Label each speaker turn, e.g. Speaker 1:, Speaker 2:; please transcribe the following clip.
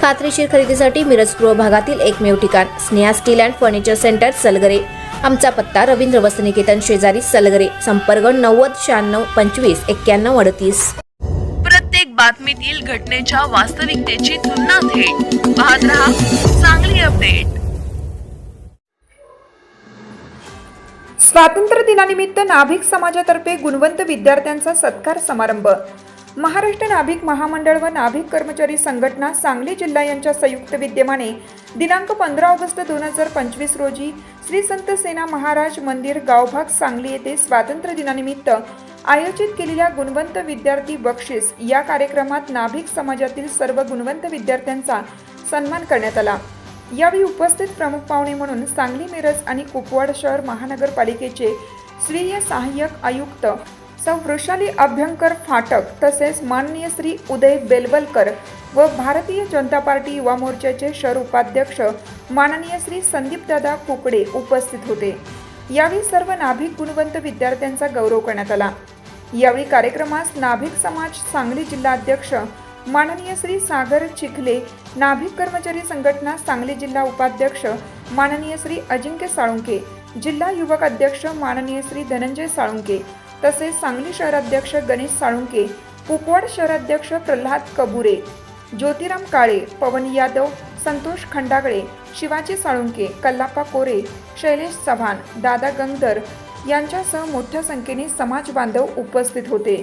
Speaker 1: खात्रीशीर खरेदीसाठी मिरज पूर्व भागातील एकमेव ठिकाण Sneha steel and furniture centre Salgare. आमचा पत्ता रवींद्र वसनिकेतन शेजारी सलगरे संपर्क नव्वद शहाण्णव पंचवीस एक्क्याण्णव अडतीस.
Speaker 2: प्रत्येक बातमीतील घटनेच्या वास्तविकतेची तुलना थेट. पाहत रहा चांगली अपडेट.
Speaker 3: स्वातंत्र्य दिनानिमित्त नाभिक समाजातर्फे गुणवंत विद्यार्थ्यांचा सत्कार समारंभ. महाराष्ट्र नाभिक महामंडळ व नाभिक कर्मचारी संघटना सांगली जिल्हा यांच्या संयुक्त विद्यमाने दिनांक पंधरा ऑगस्ट दोन हजार पंचवीस रोजी श्री संत सेना महाराज मंदिर गावभाग सांगली येथे स्वातंत्र्य दिनानिमित्त आयोजित केलेल्या गुणवंत विद्यार्थी बक्षीस या कार्यक्रमात नाभिक समाजातील सर्व गुणवंत विद्यार्थ्यांचा सन्मान करण्यात आला. यावेळी उपस्थित प्रमुख पाहुणे म्हणून सांगली मिरज आणि कुपवाड शहर महानगरपालिकेचे स्वीय सहाय्यक आयुक्त सौ वृषाली अभ्यंकर फाटक तसेच माननीय श्री उदय बेलवलकर व भारतीय जनता पार्टी युवा मोर्चाचे शहर उपाध्यक्ष माननीय श्री संदीपदादा कुकडे उपस्थित होते. यावेळी सर्व नाभिक गुणवंत विद्यार्थ्यांचा गौरव करण्यात आला. यावेळी कार्यक्रमास नाभिक समाज सांगली जिल्हाध्यक्ष माननीय श्री सागर चिखले नाभिक कर्मचारी संघटना सांगली जिल्हा उपाध्यक्ष माननीय श्री अजिंक्य साळुंके जिल्हा युवक अध्यक्ष माननीय श्री धनंजय साळुंके तसेच सांगली शहराध्यक्ष गणेश साळुंके कुपवाड शहराध्यक्ष प्रल्हाद कबुरे ज्योतिराम काळे पवन यादव संतोष खंडागळे शिवाजी साळुंके कल्लाप्पा कोरे शैलेश चव्हाण दादा गंगधर यांच्यासह मोठ्या संख्येने समाज बांधव उपस्थित होते.